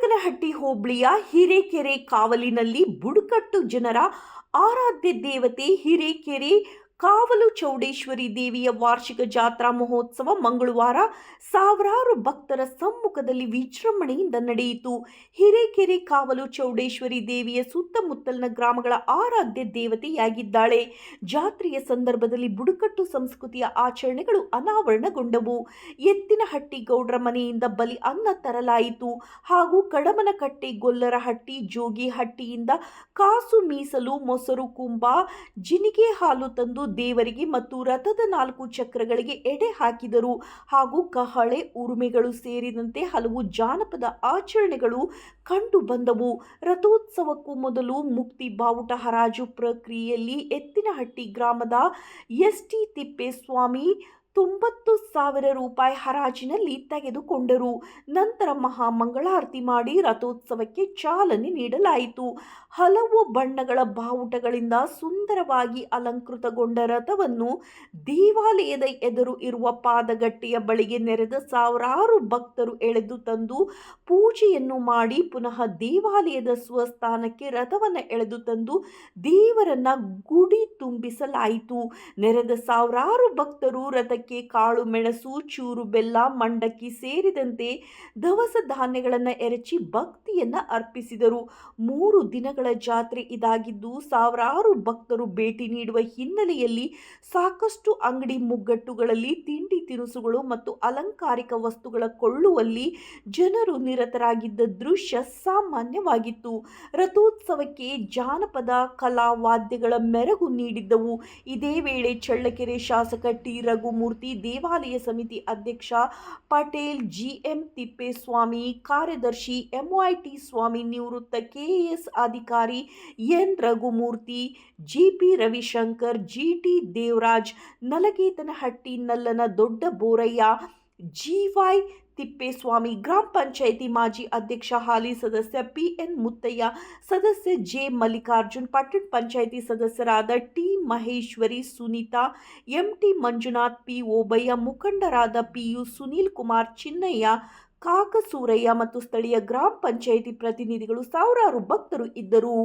ನಾಯಕನಹಟ್ಟಿ ಹೋಬಳಿಯ ಹಿರೇಕೆರೆ ಕಾವಲಿನಲ್ಲಿ ಬುಡಕಟ್ಟು ಜನರ ಆರಾಧ್ಯ ದೇವತೆ ಹಿರೇಕೆರೆ ಕಾವಲು ಚೌಡೇಶ್ವರಿ ದೇವಿಯ ವಾರ್ಷಿಕ ಜಾತ್ರಾ ಮಹೋತ್ಸವ ಮಂಗಳವಾರ ಸಾವಿರಾರು ಭಕ್ತರ ಸಮ್ಮುಖದಲ್ಲಿ ವಿಜೃಂಭಣೆಯಿಂದ ನಡೆಯಿತು. ಹಿರೇಕೆರೆ ಕಾವಲು ಚೌಡೇಶ್ವರಿ ದೇವಿಯ ಸುತ್ತಮುತ್ತಲಿನ ಗ್ರಾಮಗಳ ಆರಾಧ್ಯ ದೇವತೆಯಾಗಿದ್ದಾಳೆ. ಜಾತ್ರೆಯ ಸಂದರ್ಭದಲ್ಲಿ ಬುಡಕಟ್ಟು ಸಂಸ್ಕೃತಿಯ ಆಚರಣೆಗಳು ಅನಾವರಣಗೊಂಡವು. ಎತ್ತಿನಹಟ್ಟಿ ಗೌಡ್ರ ಮನೆಯಿಂದ ಬಲಿ ಅನ್ನ ತರಲಾಯಿತು. ಹಾಗೂ ಕಡಮನಕಟ್ಟೆ ಗೊಲ್ಲರಹಟ್ಟಿ ಜೋಗಿಹಟ್ಟಿಯಿಂದ ಕಾಸು ಮೀಸಲು ಮೊಸರು ಕುಂಬ, ಜಿನಿಗೆ ಹಾಲು ತಂದು ದೇವರಿಗೆ ಮತ್ತು ರಥದ ನಾಲ್ಕು ಚಕ್ರಗಳಿಗೆ ಎಡೆ ಹಾಕಿದರು. ಹಾಗೂ ಕಹಳೆ, ಉರುಮೆಗಳು ಸೇರಿದಂತೆ ಹಲವು ಜಾನಪದ ಆಚರಣೆಗಳು ಕಂಡು ಬಂದವು. ರಥೋತ್ಸವಕ್ಕೂ ಮೊದಲು ಮುಕ್ತಿ ಬಾವುಟ ಹರಾಜು ಪ್ರಕ್ರಿಯೆಯಲ್ಲಿ ಎತ್ತಿನಹಟ್ಟಿ ಗ್ರಾಮದ ಎಸ್ ಟಿ ತಿಪ್ಪೇಸ್ವಾಮಿ ತೊಂಬತ್ತು ಸಾವಿರ ರೂಪಾಯಿ ಹರಾಜಿನಲ್ಲಿ ತೆಗೆದುಕೊಂಡರು. ನಂತರ ಮಹಾಮಂಗಳಾರತಿ ಮಾಡಿ ರಥೋತ್ಸವಕ್ಕೆ ಚಾಲನೆ ನೀಡಲಾಯಿತು. ಹಲವು ಬಣ್ಣಗಳ ಬಾವುಟಗಳಿಂದ ಸುಂದರವಾಗಿ ಅಲಂಕೃತಗೊಂಡ ರಥವನ್ನು ದೇವಾಲಯದ ಎದುರು ಇರುವ ಪಾದಗಟ್ಟೆಯ ಬಳಿಗೆ ನೆರೆದ ಸಾವಿರಾರು ಭಕ್ತರು ಎಳೆದು ತಂದು ಪೂಜೆಯನ್ನು ಮಾಡಿ ಪುನಃ ದೇವಾಲಯದ ಸ್ವಸ್ಥಾನಕ್ಕೆ ರಥವನ್ನು ಎಳೆದು ತಂದು ದೇವರನ್ನ ಗುಡಿ ತುಂಬಿಸಲಾಯಿತು. ನೆರೆದ ಸಾವಿರಾರು ಭಕ್ತರು ರಥಕ್ಕೆ ಕಾಳು, ಮೆಣಸು, ಚೂರು, ಬೆಲ್ಲ, ಮಂಡಕ್ಕಿ ಸೇರಿದಂತೆ ದವಸ ಧಾನ್ಯಗಳನ್ನು ಎರಚಿ ಭಕ್ತಿಯನ್ನ ಅರ್ಪಿಸಿದರು. ಮೂರು ದಿನಗಳ ಜಾತ್ರೆ ಇದಾಗಿದ್ದು ಸಾವಿರಾರು ಭಕ್ತರು ಭೇಟಿ ನೀಡುವ ಹಿನ್ನೆಲೆಯಲ್ಲಿ ಸಾಕಷ್ಟು ಅಂಗಡಿ ಮುಗ್ಗಟ್ಟುಗಳಲ್ಲಿ, ತಿಂಡಿ ತಿನಿಸುಗಳು ಮತ್ತು ಅಲಂಕಾರಿಕ ವಸ್ತುಗಳ ಕೊಳ್ಳುವಲ್ಲಿ ಜನರು ನಿರತರಾಗಿದ್ದ ದೃಶ್ಯ ಸಾಮಾನ್ಯವಾಗಿತ್ತು. ರಥೋತ್ಸವಕ್ಕೆ ಜಾನಪದ ಕಲಾ ವಾದ್ಯಗಳ ಮೆರಗು ನೀಡಿದ್ದವು. ಇದೇ ವೇಳೆ ಚಳ್ಳಕೆರೆ ಶಾಸಕ ಟಿ. ರಘುಮೂರ್ತಿ ದೇವಾಲಯ ಸಮಿತಿ ಅಧ್ಯಕ್ಷ ಪಟೇಲ್ ಜಿಎಂ ತಿಪ್ಪೇಸ್ವಾಮಿ, ಕಾರ್ಯದರ್ಶಿ ಎಂವೈಟಿ ಸ್ವಾಮಿ ನಿವೃತ್ತ ಕೆಎಎಸ್ ಅಧಿಕಾರಿ N Raghumurthy, GP Ravishankar, GT Devaraj Nalagetanahatti ನಲ್ಲನ Dodda Borayya, ಜಿವೈ Thippeswamy, ಗ್ರಾಮ ಪಂಚಾಯಿತಿ ಮಾಜಿ ಅಧ್ಯಕ್ಷ, ಹಾಲಿ ಸದಸ್ಯ ಪಿಎನ್ ಮುತ್ತಯ್ಯ, ಸದಸ್ಯ ಜೆ ಮಲ್ಲಿಕಾರ್ಜುನ್, ಪಟ್ಟಣ ಪಂಚಾಯಿತಿ ಸದಸ್ಯರಾದ T Maheshwari, Sunitha, MT Manjunath, P Obaiah, ಮುಖಂಡರಾದ ಪಿಯು ಸುನೀಲ್ ಕುಮಾರ್, ಚಿನ್ನಯ್ಯ, ಕಾಕಸೂರಯ್ಯ ಮತ್ತು ಸ್ಥಳೀಯ ಗ್ರಾಮ ಪಂಚಾಯಿತಿ ಪ್ರತಿನಿಧಿಗಳು, ಸಾವಿರಾರು ಭಕ್ತರು ಇದ್ದರು.